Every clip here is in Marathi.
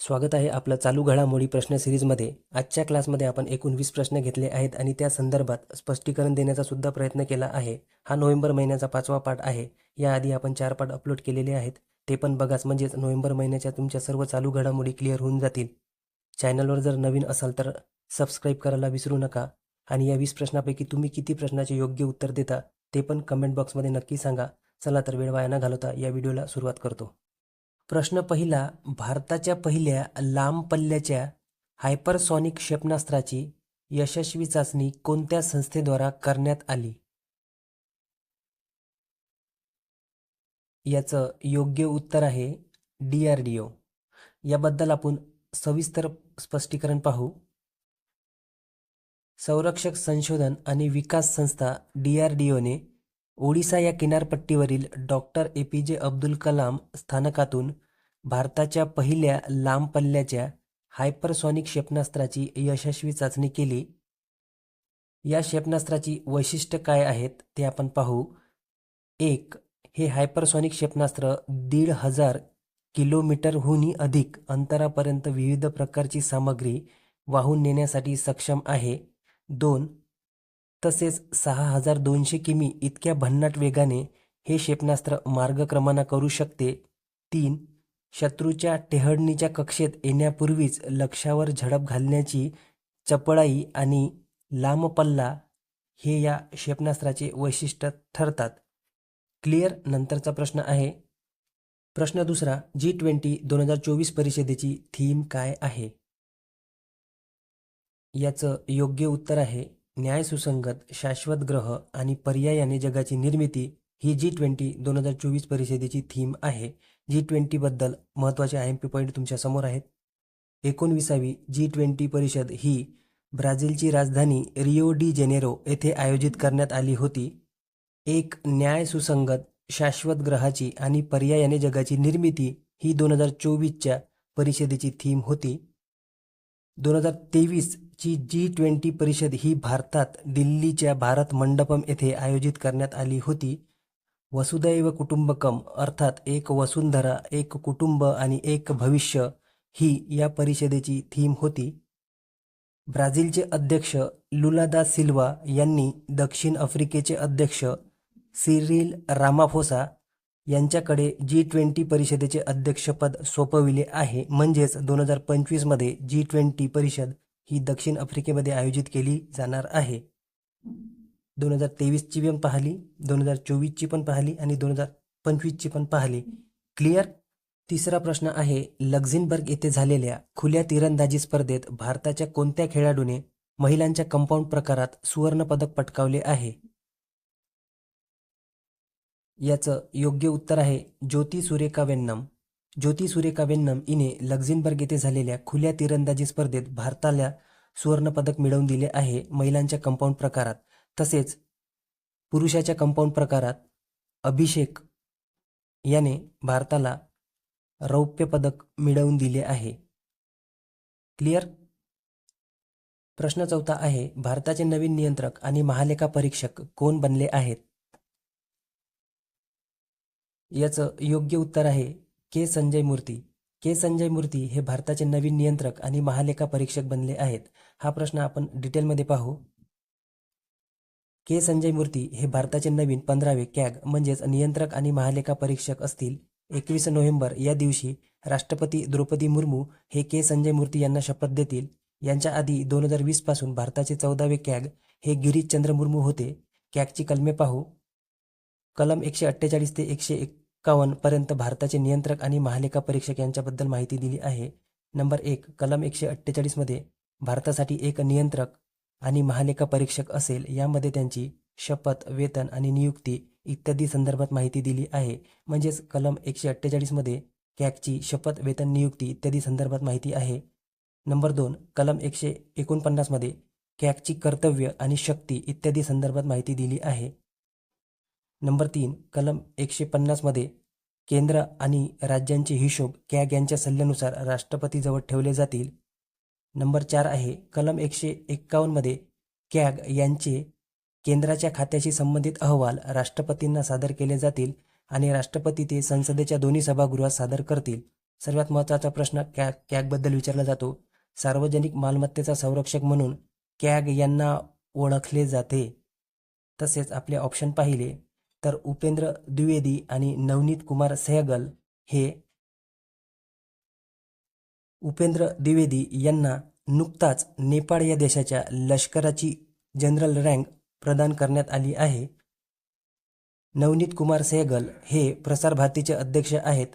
स्वागत आहे आपलं चालू घडामोडी प्रश्न सिरीजमध्ये. आजच्या क्लासमध्ये आपण एकूण वीस प्रश्न घेतले आहेत आणि त्या संदर्भात स्पष्टीकरण देण्याचा सुद्धा प्रयत्न केला आहे. हा नोव्हेंबर महिन्याचा पाचवा पाठ आहे. याआधी आपण चार पाठ अपलोड केलेले आहेत. ते पण बघाच म्हणजेच नोव्हेंबर महिन्याच्या तुमच्या सर्व चालू घडामोडी क्लिअर होऊन जातील. चॅनलवर जर नवीन असाल तर सबस्क्राईब करायला विसरू नका आणि या वीस प्रश्नापैकी तुम्ही किती प्रश्नाचे योग्य उत्तर देता ते पण कमेंट बॉक्समध्ये नक्की सांगा. चला तर वेळ वाया न घालवता या व्हिडिओला सुरुवात करतो. प्रश्न पहिला भारताच्या पहिल्या लांब पल्ल्याच्या हायपरसॉनिक क्षेपणास्त्राची यशस्वी चाचणी कोणत्या संस्थेद्वारा करण्यात आली? याचं योग्य उत्तर आहे डी आर डी ओ. याबद्दल आपण सविस्तर स्पष्टीकरण पाहू. संरक्षक संशोधन आणि विकास संस्था डी आर डी ओने ओडिसा या किनारपट्टीवरील डॉक्टर ए पी जे अब्दुल कलाम स्थानकातून भारताच्या पहिल्या लांब पल्ल्याच्या हायपरसॉनिक क्षेपणास्त्राची यशस्वी चाचणी केली. या क्षेपणास्त्राची वैशिष्ट्य काय आहेत ते आपण पाहू. एक हे हायपरसॉनिक क्षेपणास्त्र दीड हजार किलोमीटरहूनही अधिक अंतरापर्यंत विविध प्रकारची सामग्री वाहून नेण्यासाठी सक्षम आहे. दोन तसेच सहा हजार दोनशे किमी इतक्या भन्नाट वेगाने हे क्षेपणास्त्र मार्गक्रमणा करू शकते. तीन शत्रूच्या टेहडणीच्या कक्षेत येण्यापूर्वीच लक्ष्यावर झडप घालण्याची चपळाई आणि लांब पल्ला हे या क्षेपणास्त्राचे वैशिष्ट्य ठरतात. क्लिअर नंतरचा प्रश्न आहे. प्रश्न दुसरा जी ट्वेंटी दोन हजार चोवीस परिषदेची थीम काय आहे? याचं योग्य उत्तर आहे. न्यायसुसंगत शाश्वत ग्रह आणि पर्यायाने जगाची निर्मिती ही जी ट्वेंटी दोन हजार चोवीस परिषदेची थीम आहे. जी ट्वेंटीबद्दल महत्त्वाचे आय एम पी पॉईंट तुमच्यासमोर आहेत. एकोणविसावी जी ट्वेंटी परिषद ही ब्राझीलची राजधानी रिओ डी जेनेरो येथे आयोजित करण्यात आली होती. एक न्याय सुसंगत शाश्वत ग्रहाची आणि पर्यायाने जगाची निर्मिती ही दोन हजार चोवीसच्या परिषदेची थीम होती. दोन हजार तेवीस ची जी ट्वेंटी परिषद ही भारतात दिल्लीच्या भारत मंडपम येथे आयोजित करण्यात आली होती. वसुदैव कुटुंबकम अर्थात एक वसुंधरा एक कुटुंब आणि एक भविष्य ही या परिषदेची थीम होती. ब्राझीलचे अध्यक्ष लुलादा सिल्वा यांनी दक्षिण आफ्रिकेचे अध्यक्ष सिरिल रामाफोसा यांच्याकडे जी ट्वेंटी परिषदेचे अध्यक्षपद सोपविले आहे. म्हणजेच दोन हजार पंचवीसमध्ये जी ट्वेंटी परिषद ही दक्षिण आफ्रिकेमध्ये आयोजित केली जाणार आहे. दोन हजार तेवीसची पण पाहिली दोन हजार चोवीसची पण पाहिली आणि दोन हजार पंचवीसची पण पाहिली. क्लिअर तिसरा प्रश्न आहे लक्झिनबर्ग येथे झालेल्या खुल्या तिरंदाजी स्पर्धेत भारताच्या कोणत्या खेळाडूने महिलांच्या कंपाऊंड प्रकारात सुवर्णपदक पटकावले आहे? याचं योग्य उत्तर आहे ज्योती सुरेखा वेन्नम. ज्योती सुरेखा वेन्नम हिने लक्झिनबर्ग येथे झालेल्या खुल्या तिरंदाजी स्पर्धेत भारताला सुवर्णपदक मिळवून दिले आहे महिलांच्या कंपाऊंड प्रकारात. तसेच पुरुषाच्या कंपाऊंड प्रकारात अभिषेक याने भारताला रौप्य पदक मिळवून दिले आहे. क्लिअर? प्रश्न चौथा आहे भारताचे नवीन नियंत्रक आणि महालेखा परीक्षक कोण बनले आहेत? याचं योग्य उत्तर आहे के. संजय मूर्ती. के. संजय मूर्ती हे भारताचे नवीन नियंत्रक आणि महालेखा परीक्षक बनले आहेत. हा प्रश्न आपण डिटेलमध्ये पाहू. के. संजय मूर्ती हे भारताचे नवीन पंधरावे कॅग म्हणजेच नियंत्रक आणि महालेखा परीक्षक असतील. एकवीस नोव्हेंबर या दिवशी राष्ट्रपती द्रौपदी मुर्मू हे के. संजय मूर्ती यांना शपथ देतील. यांच्या आधी दोन हजार वीसपासून भारताचे चौदावे कॅग हे गिरीशचंद्र मुर्मू होते. कॅगची कलमे पाहू. कलम एकशे अठ्ठेचाळीस ते एकशे एक एक्कावन्न पर्यंत भारताचे नियंत्रक आणि महालेखा परीक्षक यांच्याबद्दल माहिती दिली आहे. नंबर एक कलम एकशे अठ्ठेचाळीसमध्ये भारतासाठी एक नियंत्रक आणि महालेखा परीक्षक असेल यामध्ये त्यांची शपथ वेतन आणि नियुक्ती इत्यादी संदर्भात माहिती दिली आहे. म्हणजेच कलम एकशे अठ्ठेचाळीसमध्ये कॅकची शपथ वेतन नियुक्ती इत्यादी संदर्भात माहिती आहे. नंबर दोन कलम एकशे एकोणपन्नासमध्ये कॅकची कर्तव्य आणि शक्ती इत्यादी संदर्भात माहिती दिली आहे. नंबर तीन कलम एकशे पन्नासमध्ये केंद्र आणि राज्यांचे हिशोब कॅग यांच्या सल्ल्यानुसार राष्ट्रपतीजवळ ठेवले जातील? नंबर चार आहे कलम एकशे एक्कावन्नमध्ये कॅग यांचे केंद्राच्या खात्याशी संबंधित अहवाल राष्ट्रपतींना सादर केले जातील आणि राष्ट्रपती ते संसदेच्या दोन्ही सभागृहात सादर करतील? सर्वात महत्त्वाचा प्रश्न कॅग कॅगबद्दल विचारला जातो. सार्वजनिक मालमत्तेचा संरक्षक म्हणून कॅग यांना ओळखले जाते. तसेच आपले ऑप्शन पाहिले. तर उपेंद्र द्विवेदी आणि नवनीत कुमार सहगल हे उपेंद्र द्विवेदी यांना नुकताच नेपाळ या देशाच्या लष्कराची जनरल रँक प्रदान करण्यात आली आहे. नवनीत कुमार सहगल हे प्रसार भारतीचे अध्यक्ष आहेत.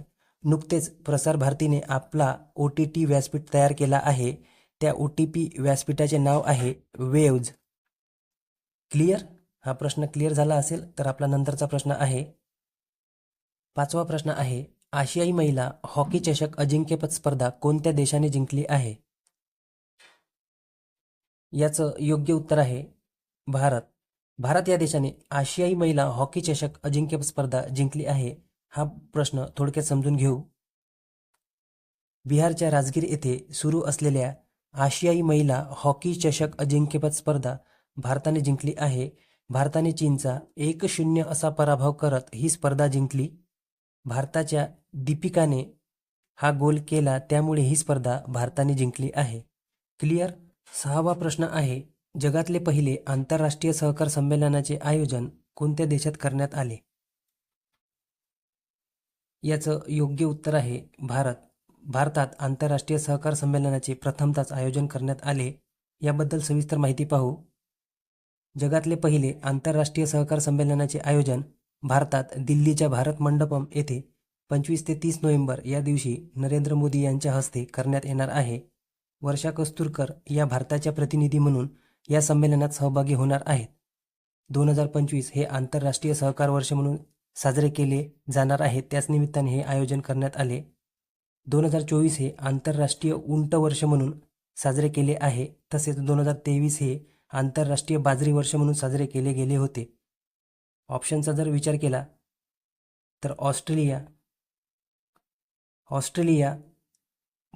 नुकतेच प्रसार भारतीने आपला ओ टी टी व्यासपीठ तयार केला आहे. त्या ओ टी पी व्यासपीठाचे नाव आहे वेव्ज. क्लिअर? हा प्रश्न क्लिअर झाला असेल तर आपला नंतरचा प्रश्न आहे. पाचवा प्रश्न आहे आशियाई महिला हॉकी चषक अजिंक्यपद स्पर्धा कोणत्या देशाने जिंकली आहे? याचं योग्य उत्तर आहे भारत. भारत या देशाने आशियाई महिला हॉकी चषक अजिंक्यपद स्पर्धा जिंकली आहे हा प्रश्न थोडक्यात समजून घेऊ. बिहारच्या राजगीर येथे सुरू असलेल्या आशियाई महिला हॉकी चषक अजिंक्यपद स्पर्धा भारताने जिंकली आहे भारताने चीनचा एक शून्य असा पराभव करत ही स्पर्धा जिंकली. भारताच्या दीपिकाने हा गोल केला त्यामुळे ही स्पर्धा भारताने जिंकली आहे. क्लिअर? सहावा प्रश्न आहे जगातले पहिले आंतरराष्ट्रीय सहकार संमेलनाचे आयोजन कोणत्या देशात करण्यात आले? याचं योग्य उत्तर आहे भारत. भारतात आंतरराष्ट्रीय सहकार संमेलनाचे प्रथमताच आयोजन करण्यात आले. याबद्दल सविस्तर माहिती पाहू. जगातले पहिले आंतरराष्ट्रीय सहकार संमेलनाचे आयोजन भारतात दिल्लीच्या भारत मंडपम येथे पंचवीस ते तीस नोव्हेंबर या दिवशी नरेंद्र मोदी यांच्या हस्ते करण्यात येणार आहे. वर्षा कस्तुरकर या भारताच्या प्रतिनिधी म्हणून या संमेलनात सहभागी होणार आहेत. दोन हजार पंचवीस हे आंतरराष्ट्रीय सहकार वर्ष म्हणून साजरे केले जाणार आहे. त्याच निमित्ताने हे आयोजन करण्यात आले. दोन हजार चोवीस हे आंतरराष्ट्रीय उंट वर्ष म्हणून साजरे केले आहे. तसेच दोन हजार तेवीस हे आंतरराष्ट्रीय बाजरी वर्ष म्हणून साजरे केले गेले होते. ऑप्शनचा जर विचार केला तर Australia Australia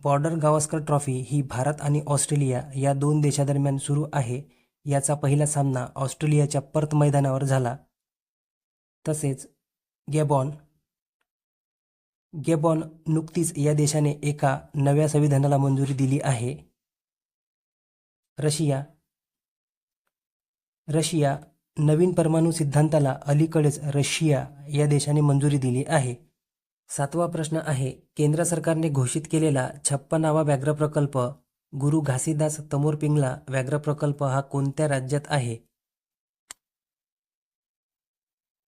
border Gavaskar trophy ही भारत आणि ऑस्ट्रेलिया या दोन देशादरम्यान सुरू आहे. याचा पहिला सामना ऑस्ट्रेलियाच्या पर्थ मैदानावर झाला. तसेच गॅबॉन गॅबॉन नुकतीच या देशाने एका नव्या संविधानाला मंजुरी दिली आहे. रशिया रशिया नवीन परमाणू सिद्धांताला अलीकडेच रशिया या देशाने मंजुरी दिली आहे. सातवा प्रश्न आहे केंद्र सरकारने घोषित केलेला छप्पनावा व्याघ्र प्रकल्प गुरु घासीदास तमोरपिंगला व्याघ्र प्रकल्प हा कोणत्या राज्यात आहे?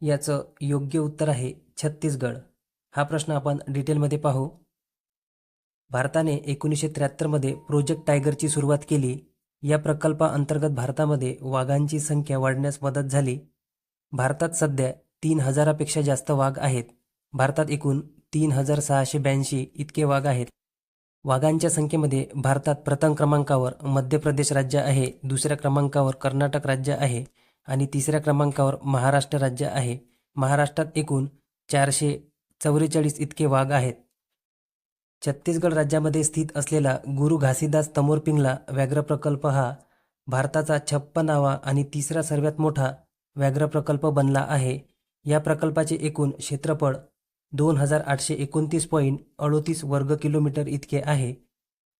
याचं योग्य उत्तर आहे छत्तीसगड. हा प्रश्न आपण डिटेलमध्ये पाहू. भारताने एकोणीसशे त्र्याहत्तरमध्ये प्रोजेक्ट टायगरची सुरुवात केली. या प्रकल्पाअंतर्गत भारतामध्ये वाघांची संख्या वाढण्यास मदत झाली. भारतात सध्या तीन हजारापेक्षा जास्त वाघ आहेत. भारतात एकूण तीन हजार सहाशे ब्याऐंशी इतके वाघ आहेत. वाघांच्या संख्येमध्ये भारतात प्रथम क्रमांकावर मध्य प्रदेश राज्य आहे दुसऱ्या क्रमांकावर कर्नाटक राज्य आहे आणि तिसऱ्या क्रमांकावर महाराष्ट्र राज्य आहे. महाराष्ट्रात एकूण चारशे चौवेचाळीस इतके वाघ आहेत. छत्तीसगड राज्यामध्ये स्थित असलेला गुरु घासीदास तमोरपिंगला व्याघ्र प्रकल्प हा भारताचा छप्पनावा आणि तिसरा सर्वात मोठा व्याघ्र प्रकल्प बनला आहे. या प्रकल्पाचे एकूण क्षेत्रफळ दोन हजार आठशे एकोणतीस पॉईंट अडोतीस वर्ग किलोमीटर इतके आहे.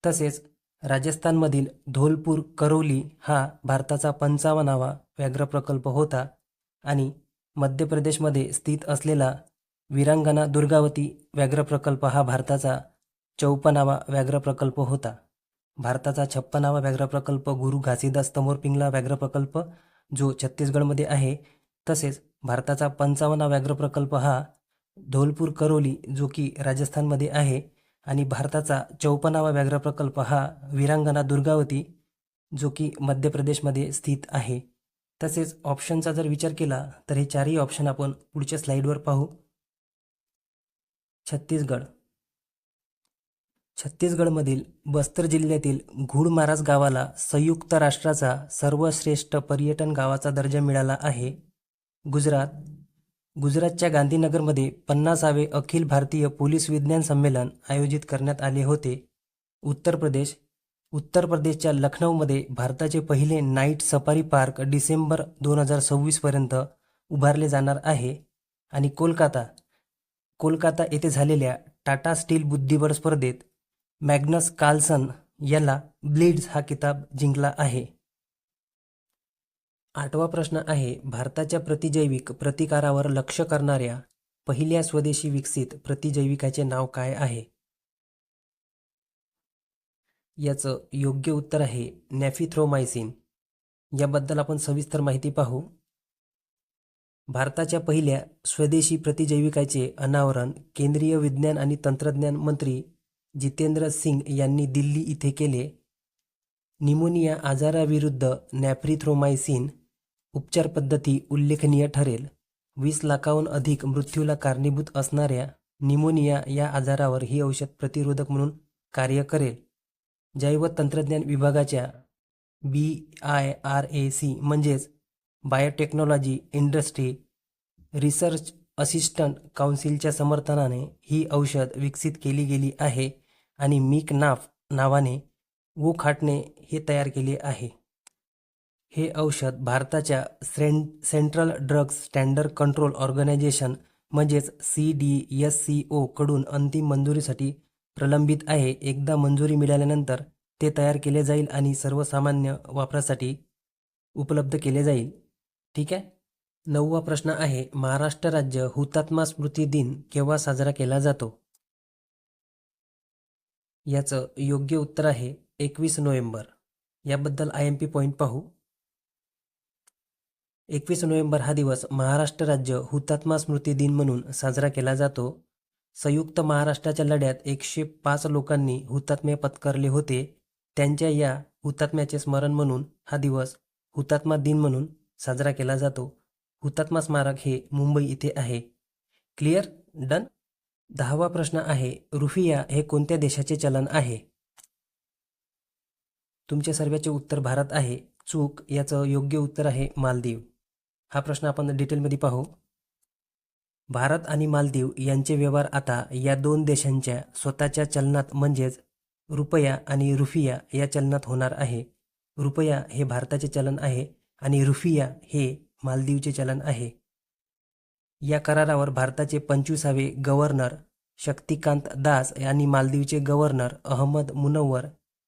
तसेच राजस्थानमधील धोलपूर करौली हा भारताचा पंचावन्नावा व्याघ्र प्रकल्प होता आणि मध्य प्रदेशमध्ये स्थित असलेला वीरांगना दुर्गावती व्याघ्र प्रकल्प हा भारताचा चौपनावा व्याघ्र प्रकल्प होता. भारताचा छप्पनावा व्याघ्र प्रकल्प गुरु घासीदास तमोर व्याघ्र प्रकल्प जो छत्तीसगडमध्ये आहे. तसेच भारताचा पंचावन्ना व्याघ्र प्रकल्प हा धौलपूर करोली जो की राजस्थानमध्ये आहे. आणि भारताचा चौपनावा व्याघ्र प्रकल्प हा वीरांगना दुर्गावती जो की मध्य प्रदेशमध्ये स्थित आहे. तसेच ऑप्शनचा जर विचार केला तर हे चारही ऑप्शन आपण पुढच्या स्लाईडवर पाहू. छत्तीसगड. छत्तीसगडमधील बस्तर जिल्ह्यातील घुडमाराज गावाला संयुक्त राष्ट्राचा सर्वश्रेष्ठ पर्यटन गावाचा दर्जा मिळाला आहे. गुजरात. गुजरातच्या गांधीनगरमध्ये पन्नासावे अखिल भारतीय पोलीस विज्ञान संमेलन आयोजित करण्यात आले होते. उत्तर प्रदेश. उत्तर प्रदेशच्या लखनौमध्ये भारताचे पहिले नाईट सफारी पार्क डिसेंबर दोन हजार सव्वीसपर्यंत उभारले जाणार आहे. आणि कोलकाता. कोलकाता येथे झालेल्या टाटा स्टील बुद्धिबळ स्पर्धेत मॅग्नस कार्लसन याला ब्लिड्स हा किताब जिंकला आहे. आठवा प्रश्न आहे भारताच्या प्रतिजैविक प्रतिकारावर लक्ष करणाऱ्या पहिल्या स्वदेशी विकसित प्रतिजैविकाचे नाव काय आहे? याचं योग्य उत्तर आहे नॅफिथ्रोमायसिन. याबद्दल आपण सविस्तर माहिती पाहू. भारताच्या पहिल्या स्वदेशी प्रतिजैविकाचे अनावरण केंद्रीय विज्ञान आणि तंत्रज्ञान मंत्री जितेंद्र सिंग यांनी दिल्ली इथे केले. निमोनिया आजाराविरुद्ध नॅफ्रिथ्रोमायसिन उपचार पद्धती उल्लेखनीय ठरेल. वीस लाखाहून अधिक मृत्यूला कारणीभूत असणाऱ्या निमोनिया या आजारावर ही औषध प्रतिरोधक म्हणून कार्य करेल. जैव तंत्रज्ञान विभागाच्या B I R A C म्हणजेच बायोटेक्नॉलॉजी इंडस्ट्री रिसर्च असिस्टंट काउन्सिलच्या समर्थनाने ही औषध विकसित केली गेली आहे. आणि मिक नाफ नावाने वू खाटने हे तयार केले आहे. हे औषध भारताच्या cen central drugs standard control organisation म्हणजेच C D S C O कडून अंतिम मंजुरीसाठी प्रलंबित आहे. एकदा मंजुरी मिळाल्यानंतर ते तयार केले जाईल आणि सर्वसामान्य वापरासाठी उपलब्ध केले जाईल. ठीक आहे? नववा प्रश्न आहे महाराष्ट्र राज्य हुतात्मा स्मृती दिन केव्हा साजरा केला जातो? याचं योग्य उत्तर आहे एकवीस नोव्हेंबर. याबद्दल आय एम पी पॉईंट पाहू. एकवीस नोव्हेंबर हा दिवस महाराष्ट्र राज्य हुतात्मा स्मृती दिन म्हणून साजरा केला जातो. संयुक्त महाराष्ट्राच्या लढ्यात एकशे पाच लोकांनी हुतात्म्य पत्करले होते. त्यांच्या या हुतात्म्याचे स्मरण म्हणून हा दिवस हुतात्मा दिन म्हणून साजरा केला जातो. हुतात्मा स्मारक हे मुंबई इथे आहे. क्लिअर डन दहावा प्रश्न आहे रुफिया हे कोणत्या देशाचे चलन आहे? तुमच्या सर्वांचे उत्तर भारत आहे. चूक याचं योग्य उत्तर आहे मालदीव. हा प्रश्न आपण डिटेलमध्ये पाहू. भारत आणि मालदीव यांचे व्यवहार आता या दोन देशांच्या स्वतःच्या चलनात म्हणजेच रुपया आणि रुफिया या चलनात होणार आहे. रुपया हे भारताचे चलन आहे आणि रुफिया हे मालदीवचे चलन आहे. या करारावर भारताचे पंचवीसावे गव्हर्नर शक्तिकांत दास आणि मालदीवचे गव्हर्नर अहमद मुनव्वर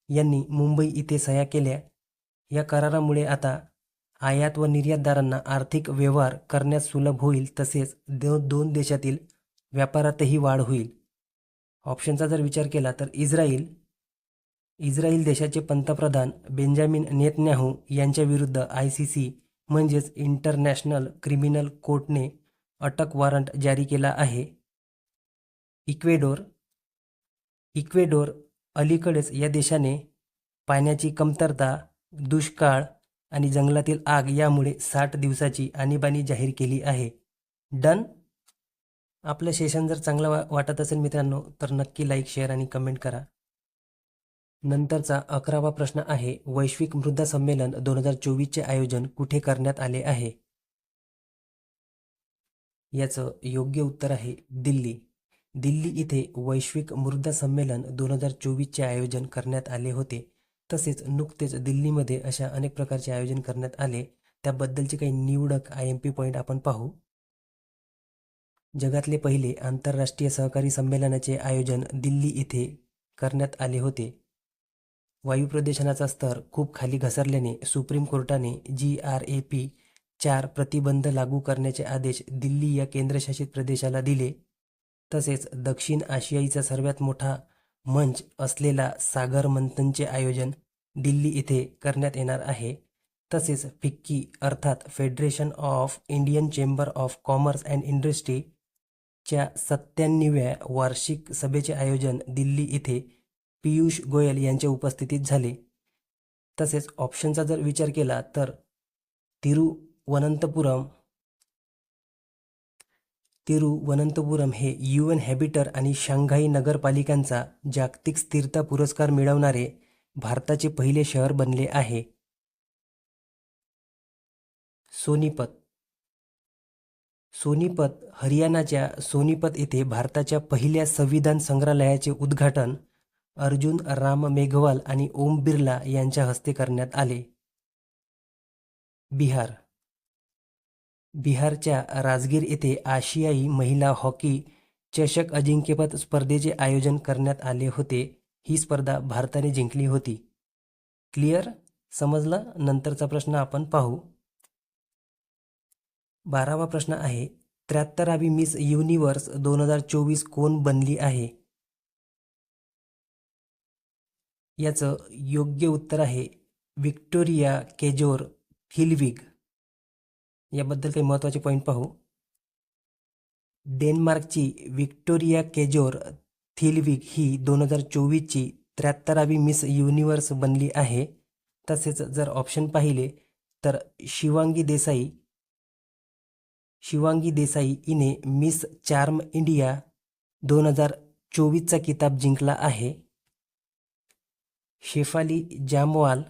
यांनी मुंबई इथे सह्या केल्या. या करारामुळे आता आयात व निर्यातदारांना आर्थिक व्यवहार करण्यास सुलभ होईल तसेच दो दोन देशातील व्यापारातही वाढ होईल. ऑप्शनचा जर विचार केला तर इस्रायल इस्रायल देशाचे पंतप्रधान बेंजामिन नेतन्याहू यांच्या विरुद्ध आय सी सी म्हणजेच इंटरनॅशनल क्रिमिनल कोर्टने अटक वॉरंट जारी केला आहे. इक्वेडोर इक्वेडोर अलीकडेच या देशाने पाण्याची कमतरता दुष्काळ आणि जंगलातील आग यामुळे साठ दिवसाची आणीबाणी जाहीर केली आहे. डन? आपलं सेशन जर चांगलं वा वाटत असेल मित्रांनो तर नक्की लाईक शेअर आणि कमेंट करा. नंतरचा अकरावा प्रश्न आहे वैश्विक मृदा संमेलन दोन हजार चोवीसचे आयोजन कुठे करण्यात आले आहे? याचं योग्य उत्तर आहे दिल्ली. दिल्ली इथे वैश्विक मृदा संमेलन दोन हजार चोवीसचे आयोजन करण्यात आले होते. तसेच नुकतेच दिल्लीमध्ये अशा अनेक प्रकारचे आयोजन करण्यात आले. त्याबद्दलचे काही निवडक आय एम पी पॉईंट आपण पाहू. जगातले पहिले आंतरराष्ट्रीय सहकारी संमेलनाचे आयोजन दिल्ली इथे करण्यात आले होते. वायू प्रदूषणाचा स्तर खूप खाली घसरल्याने सुप्रीम कोर्टाने जी आर ए पी चार प्रतिबंध लागू करण्याचे आदेश दिल्ली या केंद्रशासित प्रदेशाला दिले. तसेच दक्षिण आशियाईचा सर्वात मोठा मंच असलेला सागर मंथनचे आयोजन दिल्ली इथे करण्यात येणार आहे. तसेच फिक्की अर्थात federation of Indian chamber of commerce and इंडस्ट्रीच्या सत्त्याण्णव्या वार्षिक सभेचे आयोजन दिल्ली इथे पियुष गोयल यांच्या उपस्थितीत झाले. तसेच ऑप्शनचा जर विचार केला तर तिरु वनंतपुरम तिरुवनंतपुरम हे यू एन हॅबिटर आणि शांघाई नगरपालिकांचा जागतिक स्थिरता पुरस्कार मिळवणारे भारताचे पहिले शहर बनले आहे. सोनीपत सोनीपत हरियाणाच्या सोनीपत येथे भारताच्या पहिल्या संविधान संग्रहालयाचे उद्घाटन अर्जुन राम मेघवाल आणि ओम बिर्ला यांच्या हस्ते करण्यात आले. बिहार बिहारच्या राजगीर येथे आशियाई महिला हॉकी चषक अजिंक्यपद स्पर्धेचे आयोजन करण्यात आले होते. ही स्पर्धा भारताने जिंकली होती. क्लिअर? समजलं? नंतरचा प्रश्न आपण पाहू. बारावा प्रश्न आहे त्र्याहत्तरावी मिस युनिव्हर्स दोन हजार चोवीस कोण बनली आहे? याचं योग्य उत्तर आहे विक्टोरिया केजोर हिलविग. याबद्दल काही महत्त्वाचे पॉईंट पाहू. डेन्मार्कची विक्टोरिया केजोर थिलविक ही दोन हजार चोवीसची त्र्याहत्तरावी मिस युनिवर्स बनली आहे. तसेच जर ऑप्शन पाहिले तर शिवांगी देसाई शिवांगी देसाई हिने मिस चार्म इंडिया दोन हजार चोवीसचा किताब जिंकला आहे. शेफाली जामवाल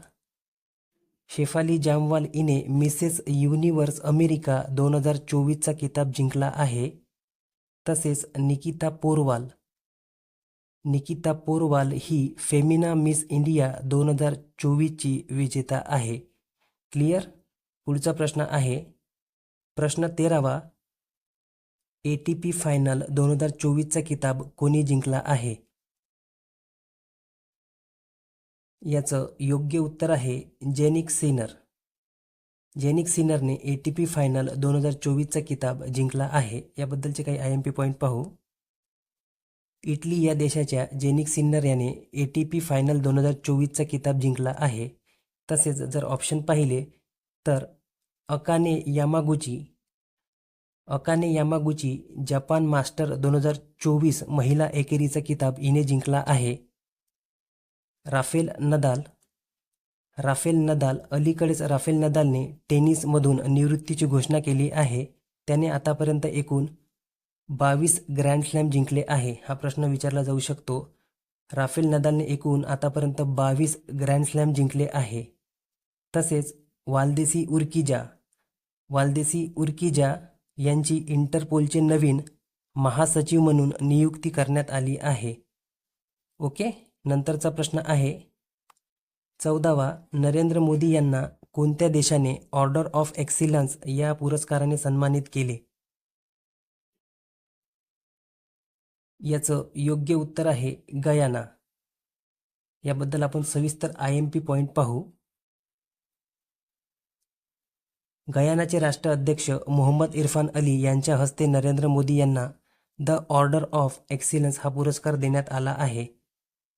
शेफाली जामवाल हिने मिसेस युनिव्हर्स अमेरिका दोन हजार चोवीसचा किताब जिंकला आहे. तसेच निकिता पोरवाल. निकिता पोरवाल ही फेमिना मिस इंडिया दोन हजार चोवीसची विजेता आहे. क्लिअर? पुढचा प्रश्न आहे. प्रश्न तेरावा. ए टी पी फायनल दोन हजार चोवीसचा किताब कोणी जिंकला आहे? याचं योग्य उत्तर आहे जेनिक सिनर. जेनिक सिनरने ए टी पी फायनल दोन हजार चोवीसचा किताब जिंकला आहे. याबद्दलचे काही आय एम पी पॉईंट पाहू. इटली या देशाच्या जेनिक सिन्नर याने ए टी पी फायनल दोन हजार चोवीसचा किताब जिंकला आहे. तसेच जर ऑप्शन पाहिले तर Akane Yamaguchi Akane Yamaguchi Japan master दोन हजार चोवीस महिला एकेरीचा किताब हिने जिंकला आहे. Rafael Nadal. राफेल नदाल अलीकडेच राफेल नदालने टेनिसमधून निवृत्तीची घोषणा केली आहे. त्याने आतापर्यंत एकूण बावीस ग्रँड स्लॅम जिंकले आहे हा प्रश्न विचारला जाऊ शकतो. राफेल नदालने एकूण आतापर्यंत बावीस ग्रँड स्लॅम जिंकले आहे. तसेच वालदेसी उर्किजा. वालदेसी उर्किजा यांची इंटरपोलचे नवीन महासचिव म्हणून नियुक्ती करण्यात आली आहे. ओके? नंतरचा प्रश्न आहे चौदावा नरेंद्र मोदी यांना कोणत्या देशाने ऑर्डर ऑफ एक्सिलन्स या पुरस्काराने सन्मानित केले? याचं योग्य उत्तर आहे गयाना. याबद्दल आपण सविस्तर आय एम पी पॉईंट पाहू. गयानाचे राष्ट्राध्यक्ष मोहम्मद इरफान अली यांच्या हस्ते नरेंद्र मोदी यांना द ऑर्डर ऑफ एक्सिलन्स हा पुरस्कार देण्यात आला आहे.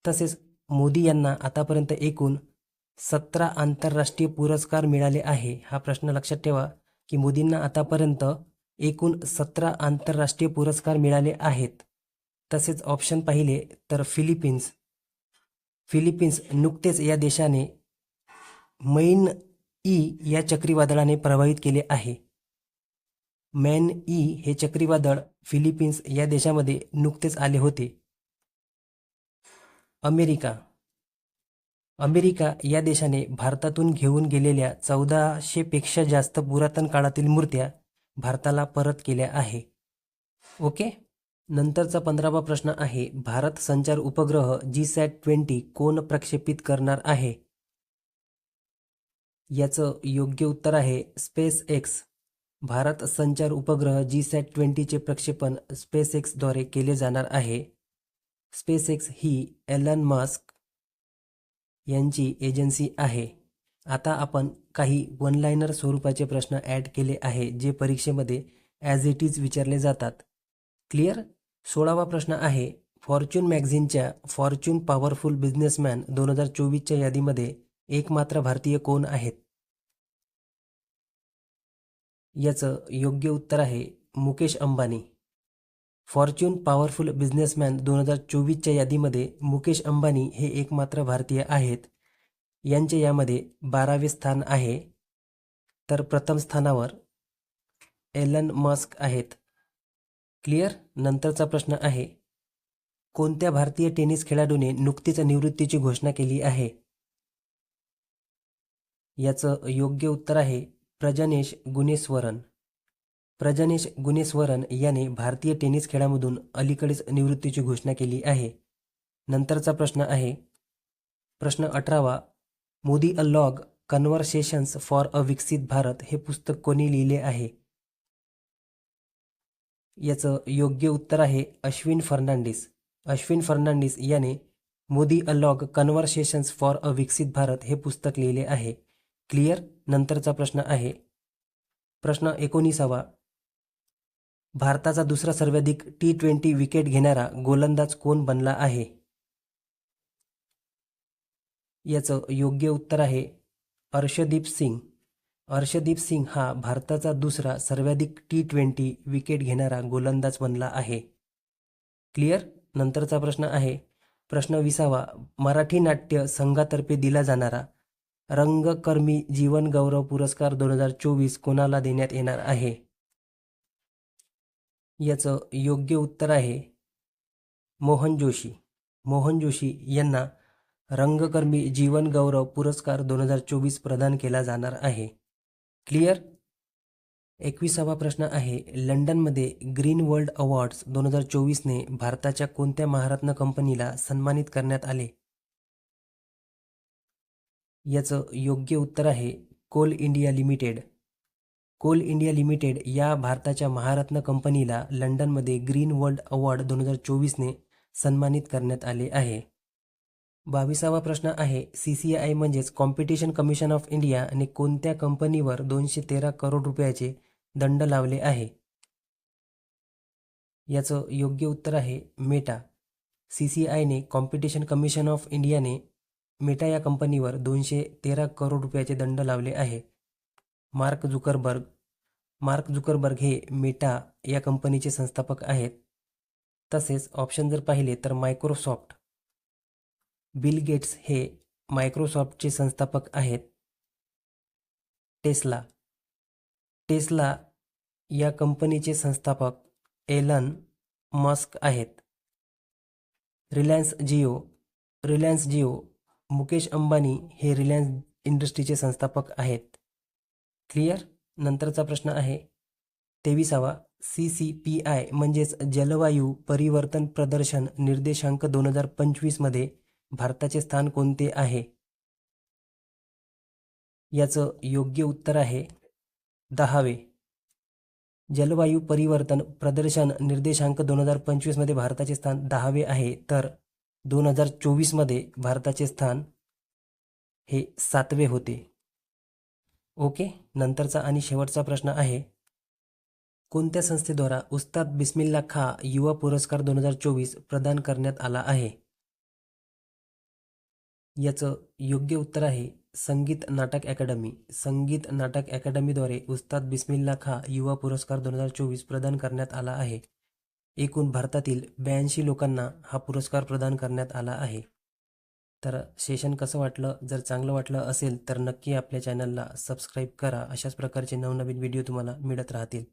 तसेच मोदी यांना आतापर्यंत एकूण सतरा आंतरराष्ट्रीय पुरस्कार मिळाले आहे. हा प्रश्न लक्षात ठेवा की मोदींना आतापर्यंत एकूण सतरा आंतरराष्ट्रीय पुरस्कार मिळाले आहेत. तसेच ऑप्शन पाहिले तर फिलिपिन्स. फिलिपिन्स नुकतेच या देशाने मैन ई या चक्रीवादळाने प्रभावित केले आहे. मॅन ई हे चक्रीवादळ फिलिपिन्स या देशामध्ये नुकतेच आले होते. अमेरिका. अमेरिका या देशाने भारतातून घेऊन गेलेल्या चौदाशेपेक्षा जास्त पुरातन काळातील मूर्त्या भारताला परत केल्या आहे. ओके? नंतरचा पंधरावा प्रश्न आहे भारत संचार उपग्रह जी सॅट ट्वेंटी कोण प्रक्षेपित करणार आहे? याचं योग्य उत्तर आहे स्पेस एक्स. भारत संचार उपग्रह जी सॅट ट्वेंटीचे प्रक्षेपण स्पेस एक्सद्वारे केले जाणार आहे. स्पेस एक्स ही एलन मस्क यांची एजन्सी आहे. आता आपण काही वन लायनर स्वरूपाचे प्रश्न ॲड केले आहे जे परीक्षेमध्ये ॲज इट इज विचारले जातात. क्लिअर सोळावा प्रश्न आहे फॉर्च्यून मॅगझिनच्या फॉर्च्यून पॉवरफुल बिझनेसमॅन दोन हजार चोवीसच्या यादीमध्ये एकमात्र भारतीय कोण आहेत? याचं योग्य उत्तर आहे Mukesh Ambani. Fortune powerful businessman दोन हजार चोवीसच्या यादीमध्ये मुकेश अंबानी हे एकमात्र भारतीय आहेत. यांचे यामध्ये बारावे स्थान आहे. तर प्रथम स्थानावर एलन मस्क आहेत. क्लिअर? नंतरचा प्रश्न आहे. कोणत्या भारतीय टेनिस खेळाडूने नुकतीच निवृत्तीची घोषणा केली आहे? याचं योग्य उत्तर आहे प्रजनेश गुणेश्वरन प्रजनेश गुणेश्वरन याने भारतीय टेनिस खेळामधून अलीकडेच निवृत्तीची घोषणा केली आहे. नंतरचा प्रश्न आहे. प्रश्न अठरावा Modi a long conversations for a Viksit Bharat हे पुस्तक कोणी लिहिले आहे? याचं योग्य उत्तर आहे अश्विन फर्नांडिस. अश्विन फर्नांडिस याने Modi along conversations for a विकसित भारत हे पुस्तक लिहिले आहे. क्लिअर? नंतरचा प्रश्न आहे. प्रश्न एकोणीसावा भारताचा दुसरा सर्वाधिक टी ट्वेंटी विकेट घेणारा गोलंदाज कोण बनला आहे? याचं योग्य उत्तर आहे अर्षदीप सिंग. अर्षदीप सिंग हा भारताचा दुसरा सर्वाधिक टी ट्वेंटी विकेट घेणारा गोलंदाज बनला आहे. क्लिअर नंतरचा प्रश्न आहे. प्रश्न विसावा. मराठी नाट्य संघातर्फे दिला जाणारा रंगकर्मी जीवन गौरव पुरस्कार दोन हजार चोवीस कोणाला देण्यात येणार आहे? याचं योग्य उत्तर आहे मोहन जोशी. मोहन जोशी यांना रंगकर्मी जीवन गौरव पुरस्कार दोन हजार चोवीस प्रदान केला जाणार आहे. क्लिअर? एकविसावा प्रश्न आहे लंडनमध्ये ग्रीन वर्ल्ड अवॉर्ड्स दोन हजार चोवीसने भारताच्या कोणत्या महारत्न कंपनीला सन्मानित करण्यात आले? याचं योग्य उत्तर आहे Coal India Limited. Coal India Limited या भारताच्या महारत्न कंपनीला लंडनमध्ये ग्रीन वर्ल्ड अवॉर्ड दोन हजार चोवीसने सन्मानित करण्यात आले आहे. बावीसावा प्रश्न आहे सी सी आय म्हणजेच कॉम्पिटिशन कमिशन ऑफ इंडियाने कोणत्या कंपनीवर दोनशे तेरा करोड रुपयाचे दंड लावले आहे? याचं योग्य उत्तर आहे मेटा. सी सी आयने कॉम्पिटिशन कमिशन ऑफ इंडियाने मेटा या कंपनीवर दोनशे तेरा करोड रुपयाचे दंड लावले आहे. मार्क जुकरबर्ग मार्क जुकरबर्ग हे मेटा या कंपनीचे संस्थापक आहेत. तसेच ऑप्शन जर पाहिले तर मायक्रोसॉफ्ट बिल गेट्स हे मायक्रोसॉफ्टचे संस्थापक आहेत. टेस्ला टेस्ला या कंपनीचे संस्थापक एलन मस्क आहेत. रिलायन्स जिओ रिलायन्स जिओ मुकेश अंबानी हे रिलायन्स इंडस्ट्रीचे संस्थापक आहेत. क्लिअर नंतरचा प्रश्न आहे. तेविसावा सी सी पी आय म्हणजेच जलवायू परिवर्तन प्रदर्शन निर्देशांक दोन हजार पंचवीसमध्ये भारताचे स्थान कोणते आहे? याचं योग्य उत्तर आहे दहावे. जलवायू परिवर्तन प्रदर्शन निर्देशांक दोन हजार पंचवीसमध्ये भारताचे स्थान दहावे आहे. तर दोन हजार चोवीसमध्ये भारताचे स्थान हे सातवे होते. ओके नंतरचा आणि शेवटचा प्रश्न आहे. कोणत्या संस्थेद्वारा उस्ताद बिस्मिल्ला खा युवा पुरस्कार दोन हजार चोवीस प्रदान करण्यात आला आहे? याचं योग्य उत्तर आहे संगीत नाटक अकॅडमी. संगीत नाटक अकॅडमीद्वारे उस्ताद बिस्मिल्ला खा युवा पुरस्कार दोन हजार चोवीस प्रदान करण्यात आला आहे. एकूण भारतातील ब्याऐंशी लोकांना हा पुरस्कार प्रदान करण्यात आला आहे. तर सेशन कसं वाटलं? जर चांगलं वाटलं असेल तर नक्की आपल्या चॅनलला सबस्क्राईब करा. अशाच प्रकारचे नवनवीन व्हिडिओ तुम्हाला मिळत राहतील.